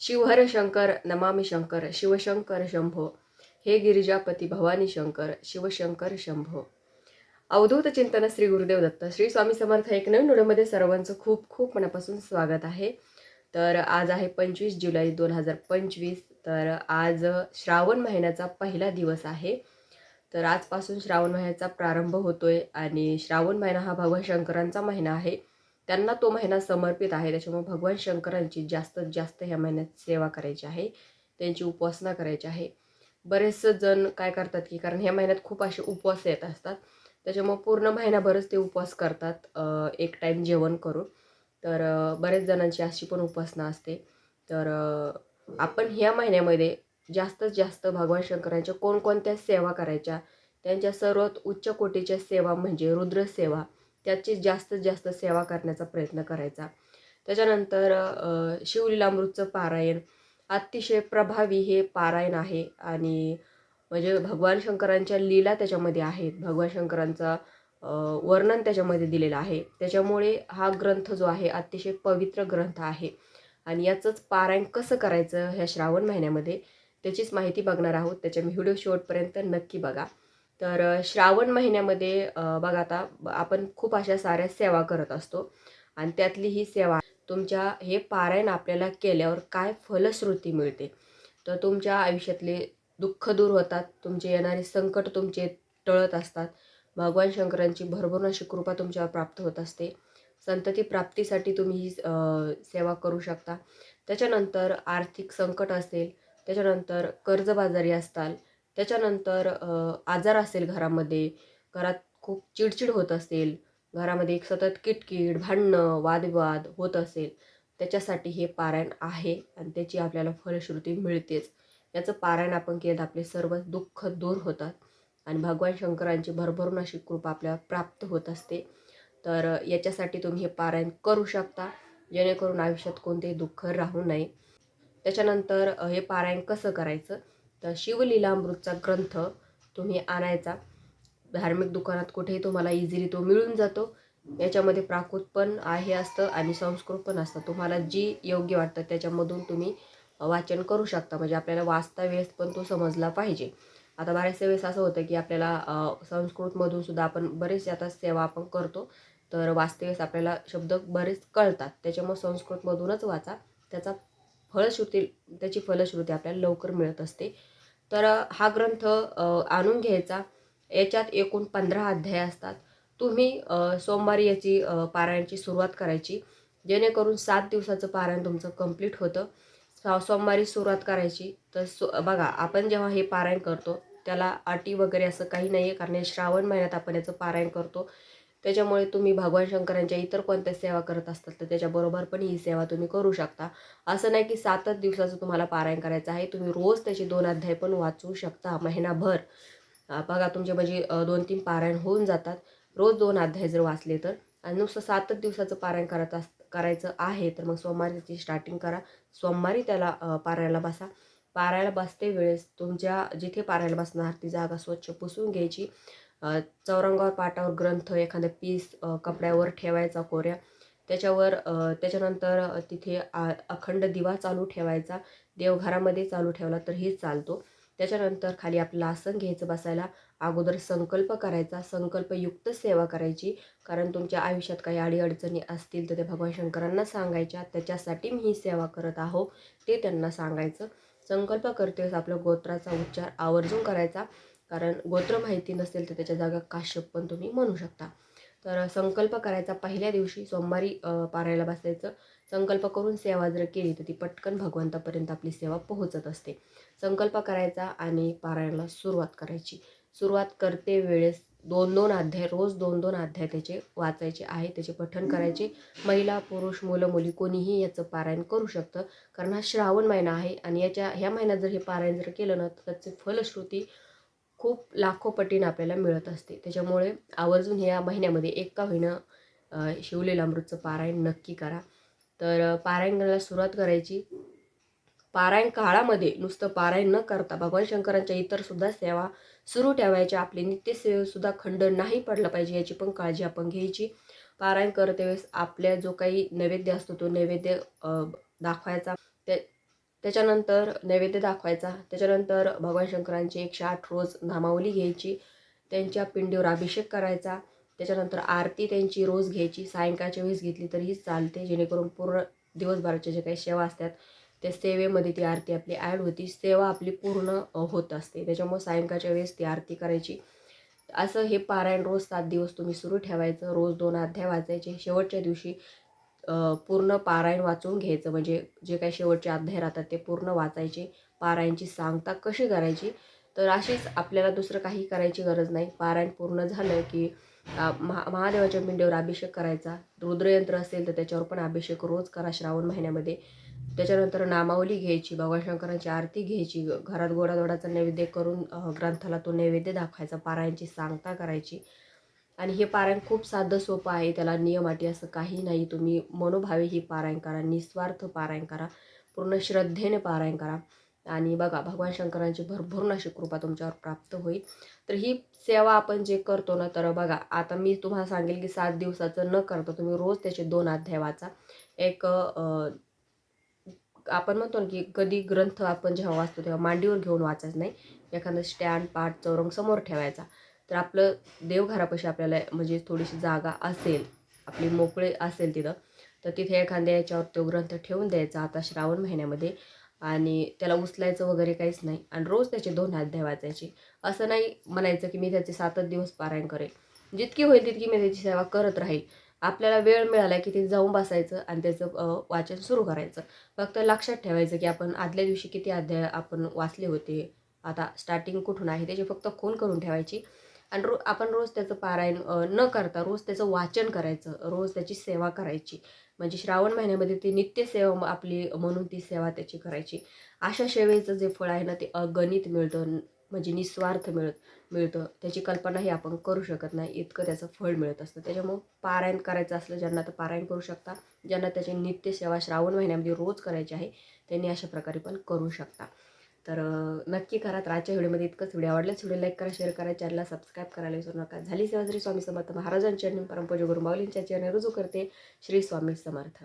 शिवहर शंकर नमामि शंकर शिवशंकर शंभो हे गिरिजापती भवानी शंकर शिवशंकर शंभो. अवधूत चिंतन श्री गुरुदेव दत्त. श्री स्वामी समर्थ एक नवीन व्हिडिओमध्ये सर्वांचं खूप खूप मनापासून स्वागत आहे. तर आज आहे पंचवीस जुलै दोन हजार पंचवीस. तर आज श्रावण महिन्याचा पहिला दिवस आहे. तर आजपासून श्रावण महिन्याचा प्रारंभ होतोय आणि श्रावण महिना हा भगवान शंकरांचा महिना आहे. त्यांना तो महिना समर्पित आहे. त्याच्यामुळे भगवान शंकरांची जास्तीत जास्त ह्या महिन्यात सेवा करायची आहे. त्यांची उपासना करायची आहे. बरेचसे जण काय करतात की कारण ह्या महिन्यात खूप असे उपवास येत असतात. त्याच्यामुळे पूर्ण महिनाभरच ते उपवास करतात. एक टाईम जेवण करून. तर बरेच जणांची अशी पण उपासना असते. तर आपण ह्या महिन्यामध्ये जास्तीत जास्त भगवान शंकरांच्या कोणकोणत्या सेवा करायच्या? त्यांच्या सर्वात उच्च कोटीच्या सेवा म्हणजे रुद्रसेवा. त्याची जास्तीत जास्त सेवा करण्याचा प्रयत्न करायचा. त्याच्यानंतर शिवलीलामृतचं पारायण अतिशय प्रभावी हे पारायण आहे आणि म्हणजे भगवान शंकरांच्या लीला त्याच्यामध्ये आहेत. भगवान शंकरांचा वर्णन त्याच्यामध्ये दिलेलं आहे. त्याच्यामुळे हा ग्रंथ जो आहे अतिशय पवित्र ग्रंथ आहे आणि याचंच पारायण कसं करायचं ह्या श्रावण महिन्यामध्ये त्याचीच माहिती बघणार आहोत. त्याच्या व्हिडिओ शेवटपर्यंत नक्की बघा. तर श्रावण महिन्यामध्ये बघा आता आपण खूप अशा साऱ्या सेवा करत असतो आणि त्यातली ही सेवा तुमच्या हे पारायण आपल्याला केल्यावर काय फलश्रुती मिळते? तर तुमच्या आयुष्यातले दुःख दूर होतात तुमचे येणारे संकट तुमचे टळत असतात. भगवान शंकरांची भरभरून अशी कृपा तुमच्यावर प्राप्त होत असते. संतती प्राप्तीसाठी तुम्ही ही सेवा करू शकता. त्याच्यानंतर आर्थिक संकट असेल त्याच्यानंतर कर्जबाजारी असताल त्याच्यानंतर आजार असेल घरामध्ये घरात खूप चिडचिड होत असेल घरामध्ये एक सतत किटकिट भांडणं वादविवाद होत असेल त्याच्यासाठी हे पारायण आहे आणि त्याची आपल्याला फलश्रुती मिळतेच. याचं पारायण आपण केलं तर आपले सर्व दुःख दूर होतात आणि भगवान शंकरांची भरभरून अशी कृपा आपल्याला प्राप्त होत असते. तर याच्यासाठी तुम्ही हे पारायण करू शकता जेणेकरून आयुष्यात कोणतेही दुःख राहू नये. त्याच्यानंतर हे पारायण कसं करायचं? तर शिवलीलामृतचा ग्रंथ तुम्ही आणायचा. धार्मिक दुकानात कुठेही तुम्हाला इझिली तो मिळून जातो. याच्यामध्ये प्राकृत पण आहे असतं आणि संस्कृत पण असतं. तुम्हाला जी योग्य वाटतं त्याच्यामधून तुम्ही वाचन करू शकता. म्हणजे आपल्याला वाचता वेळेस पण तो समजला पाहिजे. आता बऱ्याचशा वेळेस असं होतं की आपल्याला संस्कृतमधून सुद्धा आपण बरेचसे आता सेवा आपण करतो. तर वाचते वेळेस आपल्याला शब्द बरेच कळतात. त्याच्यामुळे संस्कृतमधूनच वाचा. त्याचा फळश्रुती त्याची फलश्रुती आपल्याला लवकर मिळत असते. तर हा ग्रंथ आणून घ्यायचा. याच्यात एकूण पंधरा अध्याय असतात. तुम्ही सोमवारी याची पारायणची सुरुवात करायची. जेणेकरून सात दिवसाचं पारायण तुमचं कंप्लीट होतं. सोमवारी सुरुवात करायची. तर सो बघा आपण जेव्हा हे पारायण करतो त्याला अटी वगैरे असं काही नाही आहे कारण श्रावण महिन्यात आपण याचं पारायण करतो. त्याच्यामुळे तुम्ही भगवान शंकरांच्या इतर कोणत्या सेवा करत असतात तर त्याच्याबरोबर पण ही सेवा तुम्ही करू शकता. असं नाही की सातच दिवसाचं तुम्हाला पारायण करायचं आहे तुम्ही रोज त्याचे दोन अध्याय पण वाचू शकता महिनाभर. बघा तुमचे म्हणजे दोन तीन पारायण होऊन जातात. रोज दोन अध्याय जर वाचले तर. आणि नुसतं सातच दिवसाचं पारायण करत अस करायचं आहे तर मग सोमवारी त्याची स्टार्टिंग करा. सोमवारी त्याला पारायला बसा. पारायला बसते वेळेस तुमच्या जिथे पारायला बसणार ती जागा स्वच्छ पुसून घ्यायची. चौरंगावर पाटावर ग्रंथ एखादा पीस कपड्यावर ठेवायचा कोऱ्या. त्याच्यावर त्याच्यानंतर तिथे आ- अखंड दिवा चालू ठेवायचा. देवघरामध्ये चालू ठेवला तर हे चालतो. त्याच्यानंतर खाली आपलं आसन घ्यायचं बसायला. अगोदर संकल्प करायचा. संकल्पयुक्त सेवा करायची. कारण तुमच्या आयुष्यात काही अडीअडचणी असतील तर ते भगवान शंकरांना सांगायच्या. त्याच्यासाठी मी ही सेवा करत आहो ते त्यांना सांगायचं. संकल्प करतेच आपल्या गोत्राचा उच्चार आवर्जून करायचा. कारण गोत्र माहिती नसेल तर त्याच्या जागा काश्यप पण तुम्ही म्हणू शकता. तर संकल्प करायचा पहिल्या दिवशी सोमवारी पारायला बसायचं. संकल्प करून सेवा जर केली तर ती पटकन भगवंतापर्यंत आपली सेवा पोहोचत असते. संकल्प करायचा आणि पारायणाला सुरुवात करायची. सुरुवात करते वेळेस दोन दोन अध्याय रोज दोन दोन अध्याय त्याचे वाचायचे आहे त्याचे पठण करायचे. महिला पुरुष मुलं मुली कोणीही याचं पारायण करू शकतं. कारण हा श्रावण महिना आहे आणि याच्या ह्या महिन्यात जर हे पारायण जर केलं ना तर त्याचे फलश्रुती खूप लाखो पटीनं आपल्याला मिळत असते. त्याच्यामुळे आवर्जून ह्या महिन्यामध्ये एक का होईना शिवलेलं अमृतचं पारायण नक्की करा. तर पारायणाला पारायण करायला सुरुवात करायची. पारायण काळामध्ये नुसतं पारायण न करता भगवान शंकरांच्या इतरसुद्धा सेवा सुरू ठेवायच्या. आपली नित्यसेवेसुद्धा खंड नाही पडलं पाहिजे याची पण काळजी आपण घ्यायची. पारायण करते वेळेस आपल्या जो काही नैवेद्य असतो तो नैवेद्य दाखवायचा. त्या त्याच्यानंतर नैवेद्य दाखवायचा. त्याच्यानंतर भगवान शंकरांची एकशे आठ रोज नामावली घ्यायची. त्यांच्या पिंडीवर अभिषेक करायचा. त्याच्यानंतर आरती त्यांची रोज घ्यायची. सायंकाळच्या वेळेस घेतली तरीही चालते. जेणेकरून पूर्ण दिवसभराच्या जे काही सेवा असतात त्या सेवेमध्ये ती आरती आपली ॲड होती. सेवा आपली पूर्ण होत असते. त्याच्यामुळे सायंकाळच्या वेळेस ती आरती करायची. असं हे पारायण रोज सात दिवस तुम्ही सुरू ठेवायचं. रोज दोन अध्याय वाचायचे. शेवटच्या दिवशी पूर्ण पारायण वाचून घ्यायचं. म्हणजे जे काही शेवटचे अध्याय राहतात ते पूर्ण वाचायचे. पारायणची सांगता कशी करायची? तर अशीच आपल्याला दुसरं काही करायची गरज नाही. पारायण पूर्ण झालं की महा महादेवाच्या पिंडीवर अभिषेक करायचा. रुद्रयंत्र असेल तर त्याच्यावर पण अभिषेक रोज करा श्रावण महिन्यामध्ये. त्याच्यानंतर नामावली घ्यायची भगवान शंकरांची आरती घ्यायची घरात गोडाधोडाचा नैवेद्य करून ग्रंथाला तो नैवेद्य दाखवायचा. पारायणची सांगता करायची. आणि हे पारायण खूप साधं सोपं आहे. त्याला नियम अटी असं काही नाही. तुम्ही मनोभावे ही पारायण करा. निस्वार्थ पारायण करा. पूर्ण श्रद्धेने पारायण करा. आणि बघा भगवान शंकरांची भरभरून अशी कृपा तुमच्यावर प्राप्त होईल. तर ही सेवा आपण जे करतो ना तर बघा आता मी तुम्हाला सांगेल की सात दिवसाचं न करता तुम्ही रोज त्याचे दोन अध्याय वाचा. एक आपण म्हणतो ना की कधी ग्रंथ आपण जेव्हा वाचतो तेव्हा मांडीवर घेऊन वाचायचं नाही. एखादं स्टँड पाठ चौरंग समोर ठेवायचा. तर आपलं देवघरापाशी आपल्याला म्हणजे थोडीशी जागा असेल आपली मोकळे असेल तिथं तर तिथे एखाद्या याच्यावर तो ग्रंथ ठेवून द्यायचा आता श्रावण महिन्यामध्ये. आणि त्याला उचलायचं वगैरे काहीच नाही. आणि रोज त्याचे दोन अध्याय वाचायचे. असं नाही म्हणायचं की मी त्याचे सातच दिवस पारायण करेल. जितकी होईल तितकी मी त्याची सेवा करत राहील. आपल्याला वेळ मिळाला की ते जाऊन बसायचं आणि त्याचं वाचन सुरू करायचं. फक्त लक्षात ठेवायचं की आपण आदल्या दिवशी किती अध्याय आपण वाचले होते. आता स्टार्टिंग कुठून आहे? त्याची फक्त खून करून ठेवायची. आणि रो आपण रोज त्याचं पारायण न करता रोज त्याचं वाचन करायचं रोज त्याची सेवा करायची. म्हणजे श्रावण महिन्यामध्ये ती नित्य सेवा आपली म्हणून ती सेवा त्याची करायची. अशा सेवेचं जे फळ आहे ना ते अगणित मिळतं म्हणजे निस्वार्थ मिळत मिळतं. त्याची कल्पनाही आपण करू शकत नाही इतकं त्याचं फळ मिळत असतं. त्याच्यामुळं पारायण करायचं असलं ज्यांना तर पारायण करू शकता ज्यांना त्याची नित्यसेवा श्रावण महिन्यामध्ये रोज करायची आहे त्यांनी अशा प्रकारे पण करू शकता. तर नक्की करा. तर आजच्या व्हिडिओमध्ये इतकंच. व्हिडिओ आवडल्यास व्हिडिओ लाईक करा शेअर करा चॅनलला सबस्क्राईब करायला विसरू नका. झाली सेवा श्री स्वामी समर्थ महाराजांच्या परमपूज परमपूज्य गुरु माऊलींच्या रुजू करते. श्री स्वामी समर्थ.